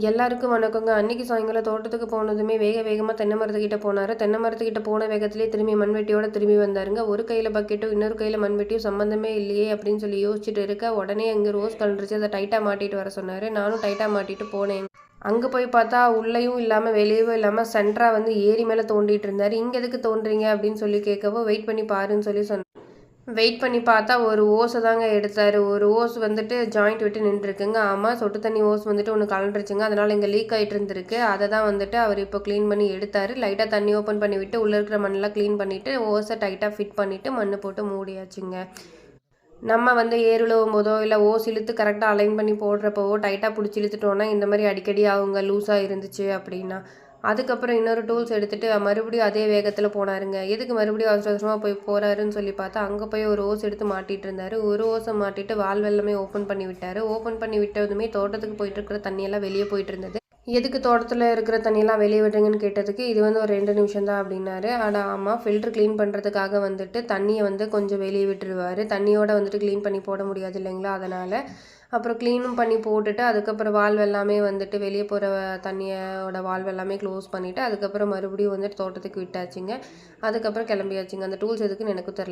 எல்லாருக்கும் வணக்கங்க. அன்னைக்கு சாயங்காலம் தோட்டத்துக்கு போனதுமே வேக வேகமாக தென்னை மரத்துக்கிட்ட போனார். தென்னை மரத்துக்கிட்ட போன வேகத்திலே திரும்பி மண்வெட்டியோட திரும்பி வந்தாருங்க. ஒரு கையில் பக்கெட்டும் இன்னொரு கையில் மண்வெட்டியும் சம்மந்தமே இல்லையே அப்படின்னு சொல்லி யோசிச்சுட்டு இருக்க உடனே அங்கே ரோஸ் கலந்துருச்சு அதை டைட்டாக மாட்டிட்டு வர சொன்னார். நானும் டைட்டாக மாட்டிட்டு போனேன். அங்கே போய் பார்த்தா உள்ளேயும் இல்லாமல் வெளியவும் இல்லாமல் சென்டராக வந்து ஏரி மேலே தோண்டிட்டு இருந்தார். இங்கே எதுக்கு தோன்றீங்க அப்படின்னு சொல்லி கேட்கவோ வெயிட் பண்ணி பாருன்னு சொல்லி சொன்னேன் வெயிட் பண்ணி பார்த்தா ஒரு ஓஸை தாங்க எடுத்தார். ஒரு ஓஸ் வந்துட்டு ஜாயிண்ட் விட்டு நின்றுருக்குங்க. ஆமாம் சொட்டு தண்ணி ஓஸ் வந்துட்டு ஒன்று கலண்டுருச்சுங்க அதனால் இங்கே லீக் ஆகிட்டு இருந்திருக்கு. அதை தான் வந்துட்டு அவர் இப்போ க்ளீன் பண்ணி எடுத்தார். லைட்டாக தண்ணி ஓப்பன் பண்ணி விட்டு உள்ளே இருக்கிற மண்ணெல்லாம் க்ளீன் பண்ணிவிட்டு ஓஸை டைட்டாக ஃபிட் பண்ணிவிட்டு மண் போட்டு மூடியாச்சுங்க. நம்ம வந்து ஏர் உழுவும் போதோ இல்லை ஓஸ் இழுத்து கரெக்டாக அலைன் பண்ணி போடுறப்போவோ டைட்டாக பிடிச்சி இழுத்துட்டோன்னா இந்த மாதிரி அடிக்கடி அவங்க லூஸாக இருந்துச்சு அப்படின்னா. அதுக்கப்புறம் இன்னொரு டூல்ஸ் எடுத்துகிட்டு மறுபடியும் அதே வேகத்தில் போனாருங்க. எதுக்கு மறுபடியும் அவசர அவசரமாக போய் போகிறாருன்னு சொல்லி பார்த்தா அங்கே போய் ஒரு ஓஸ் எடுத்து மாட்டிகிட்டு இருந்தார். ஒரு ஓஸை மாட்டிட்டு வால் வெள்ளமே ஓப்பன் பண்ணி விட்டார். ஓப்பன் பண்ணி விட்டதுமே தோட்டத்துக்கு போயிட்டு இருக்கிற தண்ணியெல்லாம் வெளியே போயிட்டு இருந்தது. எதுக்கு தோட்டத்தில் இருக்கிற தண்ணியெல்லாம் வெளியே விடுறீங்கன்னு கேட்டதுக்கு இது வந்து ஒரு ரெண்டு நிமிஷம் தான் அப்படின்னாரு. ஆனால் ஆமாம் ஃபில்ட்ரு க்ளீன் பண்ணுறதுக்காக வந்துட்டு தண்ணியை வந்து கொஞ்சம் வெளியே விட்டுருவார். தண்ணியோடு வந்துட்டு க்ளீன் பண்ணி போட முடியாது இல்லைங்களா அதனால். அப்புறம் க்ளீனும் பண்ணி போட்டுட்டு அதுக்கப்புறம் வால்வ் எல்லாமே வந்துட்டு வெளியே போகிற தண்ணியோட வால்வ் எல்லாமே க்ளோஸ் பண்ணிவிட்டு அதுக்கப்புறம் மறுபடியும் வந்துட்டு தோட்டத்துக்கு விட்டாச்சுங்க. அதுக்கப்புறம் கிளம்பியாச்சுங்க. அந்த டூல்ஸ் எதுக்குன்னு எனக்கு தெரில